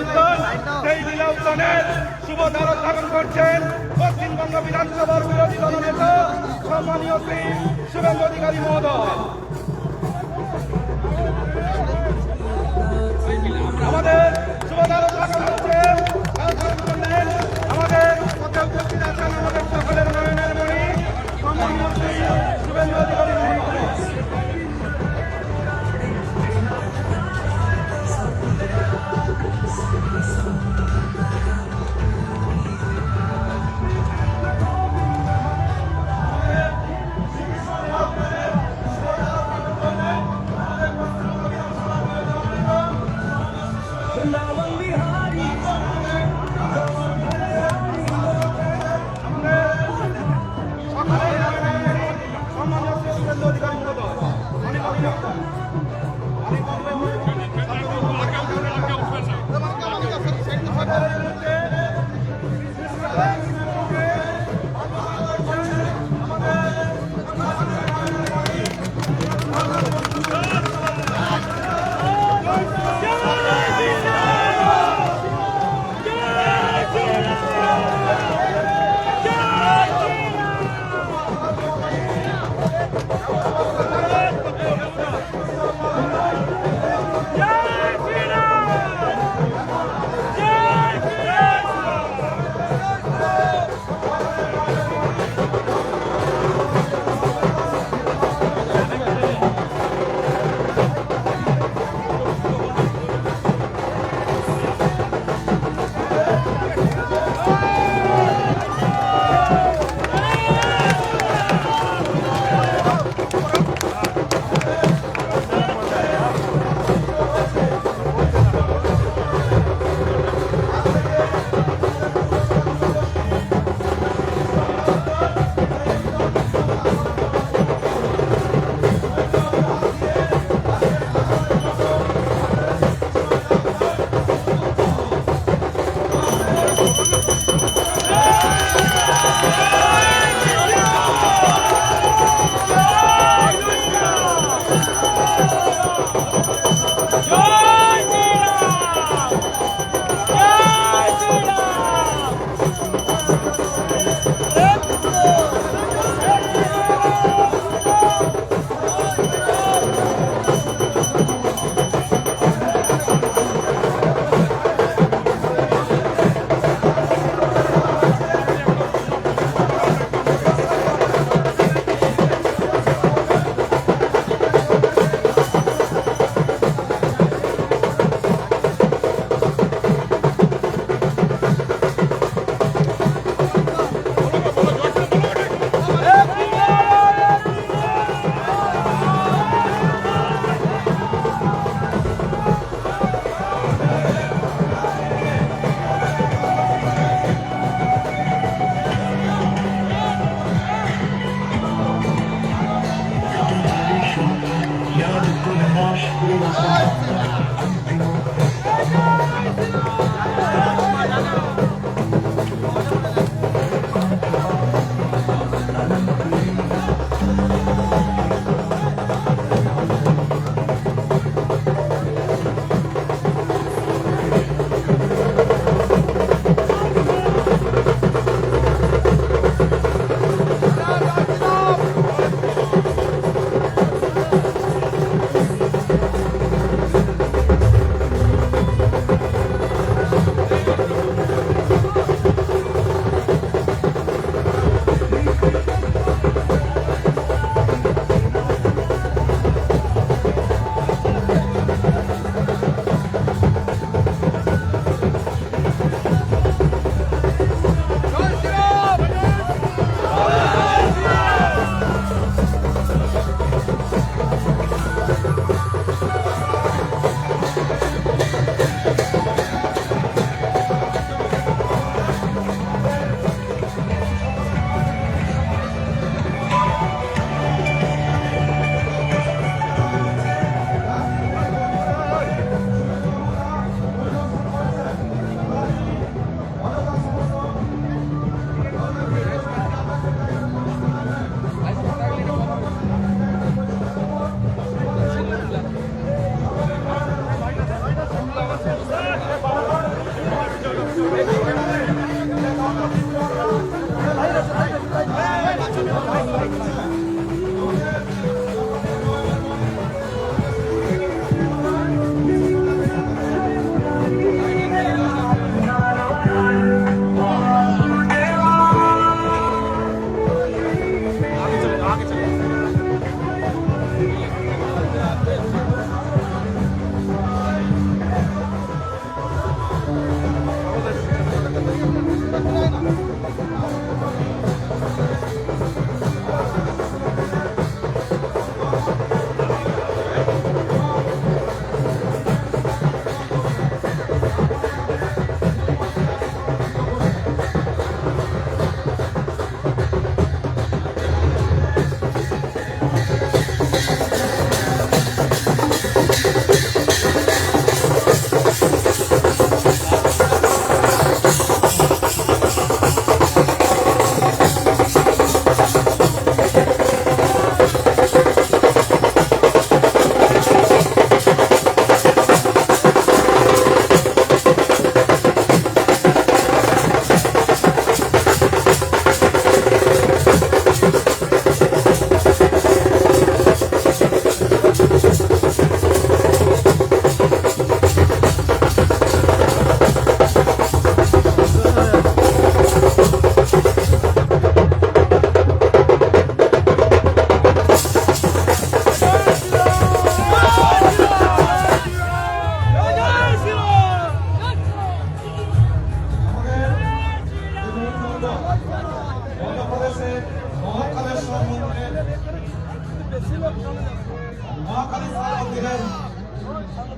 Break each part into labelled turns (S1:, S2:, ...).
S1: উদ্যান সেই লীলা উদ্যানের শুভ ধারক ধারণ করছেন পশ্চিমবঙ্গ বিধানসভার বিরোধী দলনেতা সম্মানীয় শ্রী শুভেন্দু অধিকারী মহোদয়। আমাদের শুভ ধারক ধারণ করছেন আমাদের মধ্যে উপস্থিত আছেন আমাদের সকলের নয়নের মণি। সম্মানীয় শ্রী শুভেন্দু অধিকারী সম্মানীয়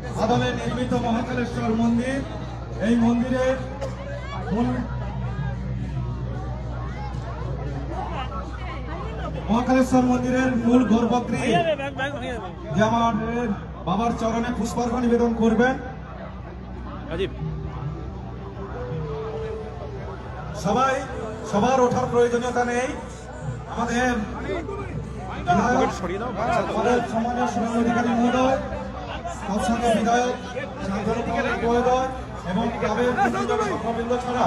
S1: প্রণীত মহাকালেশ্বর মন্দির এই মন্দিরের মূল মহাকালেশ্বর মন্দিরের মূল গর্ভগৃহ যে আমাদের বাবার চরণে পুষ্পার্ঘ নিবেদন করবেন। সবাই সবার ওঠার প্রয়োজনীয়তা নেই। আমাদের সম্মানীয় সুরেন্দ্র অধিকারী মহোদয় তার সঙ্গে বিধায়ক সাংগঠনিক এবং ক্লাবের সভ্যবৃন্দ ছাড়া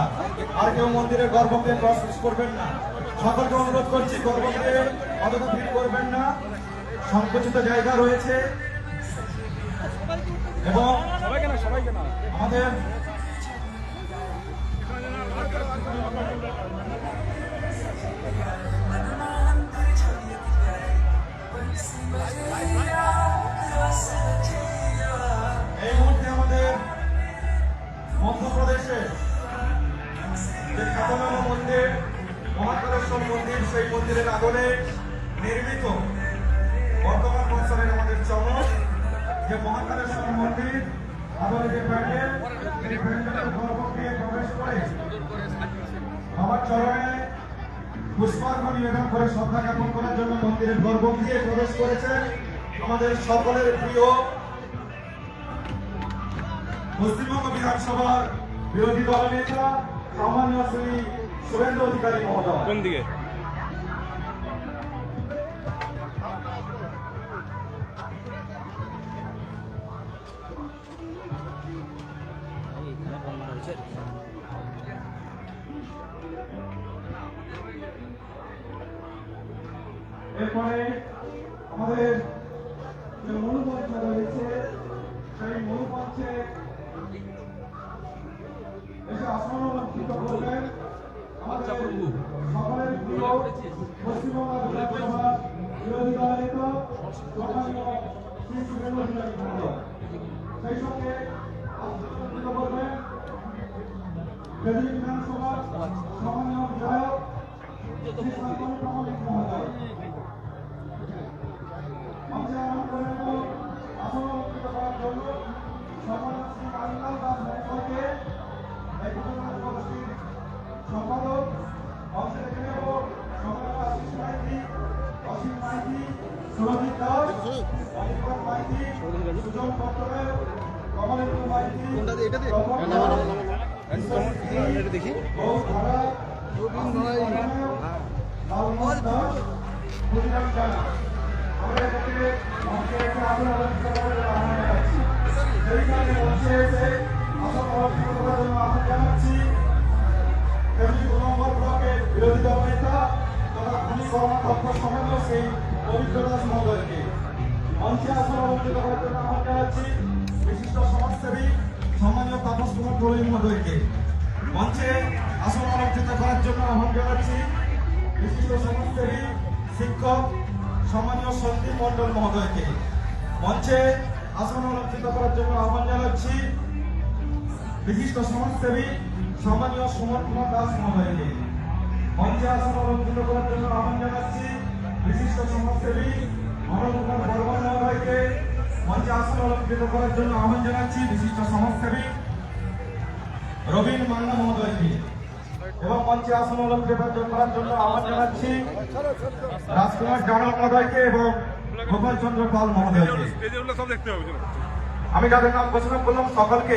S1: আর কেউ মন্দিরের গর্ভকে প্রবেশ করবেন না। সকলকে অনুরোধ করছি গর্ভকে অতটা ভিড় করবেন না। সংকুচিত জায়গা রয়েছে। এবং আমাদের মন্দির মহাকালেশ্বর মন্দির, সেই মন্দিরের আদলে নির্মিত। বর্তমান বছরের আমাদের চমক, যে মহাকালেশ্বর মন্দির আদলে যে প্যান্ডেল প্রবেশ করে বাবার চরণে পুষ্পার্ঘ নিবেদন করে শ্রদ্ধা জ্ঞাপন করার জন্য মন্দিরের গর্ভ দিয়ে প্রবেশ করেছেন আমাদের সকলের প্রিয় পশ্চিমবঙ্গ বিধানসভার বিরোধী দলনেতা সামান্য শ্রী অধিকারী মহোদয়।
S2: কোন দিকে?
S1: এরপরে আমাদের যে মনুমঞ্চ রয়েছে সেই মনুমঞ্চে এসে আসন অলঙ্কৃত করবেন। অধিকারী মহোদয় সেই অলঙ্কৃত করবেন বিধানসভা সম্মানীয় বিধায়ক আসন করার জন্য সম্মানীয় শ্রী কালীলাল দাস মহোদয়কে ব্লকের বিরোধী দল নেতা তথা খুনি কর্মাধ্যক্ষ সমেত সেই পবিত্র দাস মহোদয়কে মঞ্চে আসন অলঙ্কৃত করার জন্য আহ্বান জানাচ্ছি বিশিষ্ট সমাজসেবী, সম্মানীয় তাপস কুমার দোলই মহোদয়কে। মঞ্চে আসন অলঙ্কৃত করার জন্য আহ্বান জানাচ্ছি বিশিষ্ট সমাজসেবী, শিক্ষক, সম্মানীয় সন্দীপ মণ্ডল মহোদয়কে। মঞ্চে আসন অলঙ্কৃত করার জন্য আহ্বান জানাচ্ছি বিশিষ্ট সমাজসেবী, সম্মানীয় সুমন কুমার দাস মহোদয়কে। মঞ্চে আসন অলঙ্কৃত করার জন্য আহ্বান জানাচ্ছি বিশিষ্ট সমাজসেবী অনন্ত কুমার মঞ্চে আসন অলঙ্কৃত করার জন্য আহ্বান জানাচ্ছি বিশিষ্ট সমাজসেবী রবীন মান্না মহোদয়কে। এবং মঞ্চে আসন অলঙ্কৃত করার জন্য আহ্বান জানাচ্ছি রাজকুমার জানা মহোদয়কে এবং গোপাল চন্দ্র পাল মহোদয়কে। আমি যাদের নাম ঘোষণা করলাম সকলকে